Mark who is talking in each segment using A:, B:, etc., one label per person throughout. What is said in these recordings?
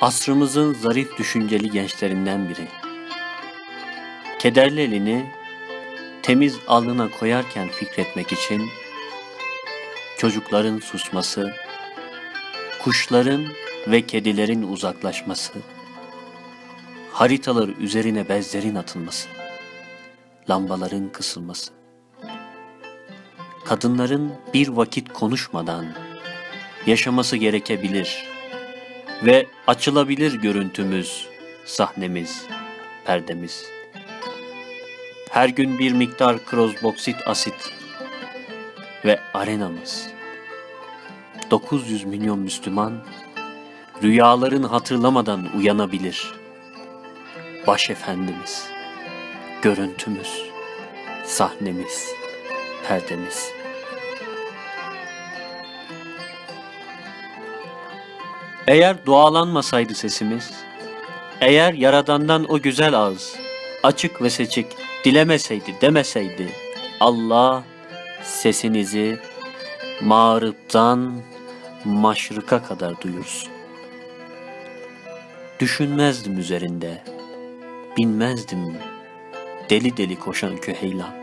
A: Asrımızın zarif düşünceli gençlerinden biri. Kederli elini temiz alnına koyarken fikretmek için çocukların susması, kuşların ve kedilerin uzaklaşması, haritalar üzerine bezlerin atılması, lambaların kısılması, kadınların bir vakit konuşmadan yaşaması gerekebilir ve açılabilir görüntümüz, sahnemiz, perdemiz. Her gün bir miktar krozboksit asit ve arenamız. 900 milyon Müslüman rüyaların hatırlamadan uyanabilir. Başefendimiz, görüntümüz, sahnemiz, perdemiz. Eğer dualanmasaydı sesimiz, eğer Yaradan'dan o güzel ağız, açık ve seçik dilemeseydi demeseydi, Allah sesinizi mağrıptan maşrıka kadar duyursun. Düşünmezdim üzerinde, binmezdim deli deli koşan küheylan.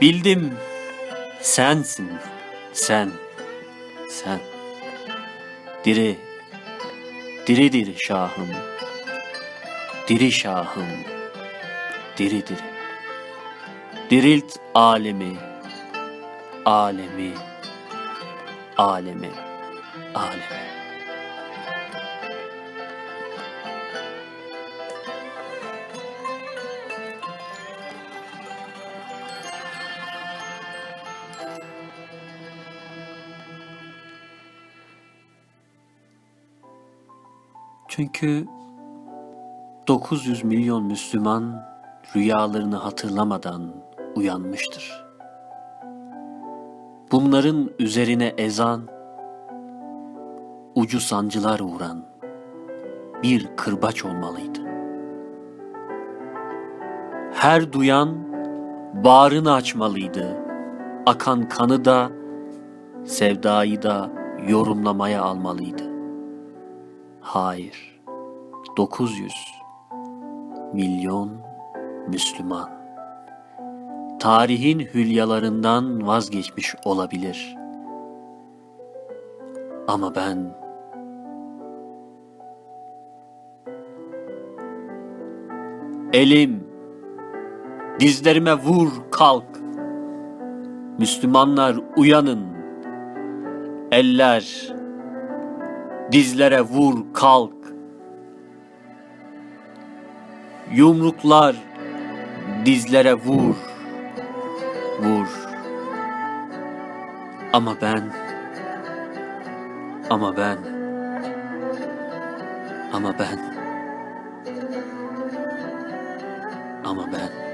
A: Bildim sensin, sen, sen. Diri, diri diri şahım, diri şahım, diri diri. Dirilt alemi, alemi, alemi, alemi. Çünkü 900 milyon Müslüman rüyalarını hatırlamadan uyanmıştır. Bunların üzerine ezan, ucu sancılar vuran bir kırbaç olmalıydı. Her duyan bağrını açmalıydı. Akan kanı da, sevdayı da yorumlamaya almalıydı. Hayır. 900 milyon Müslüman. Tarihin hülyalarından vazgeçmiş olabilir. Ama ben elim dizlerime vur kalk. Müslümanlar uyanın. Eller dizlere vur kalk. Yumruklar dizlere vur, vur. Ama ben, ama ben, ama ben, ama ben.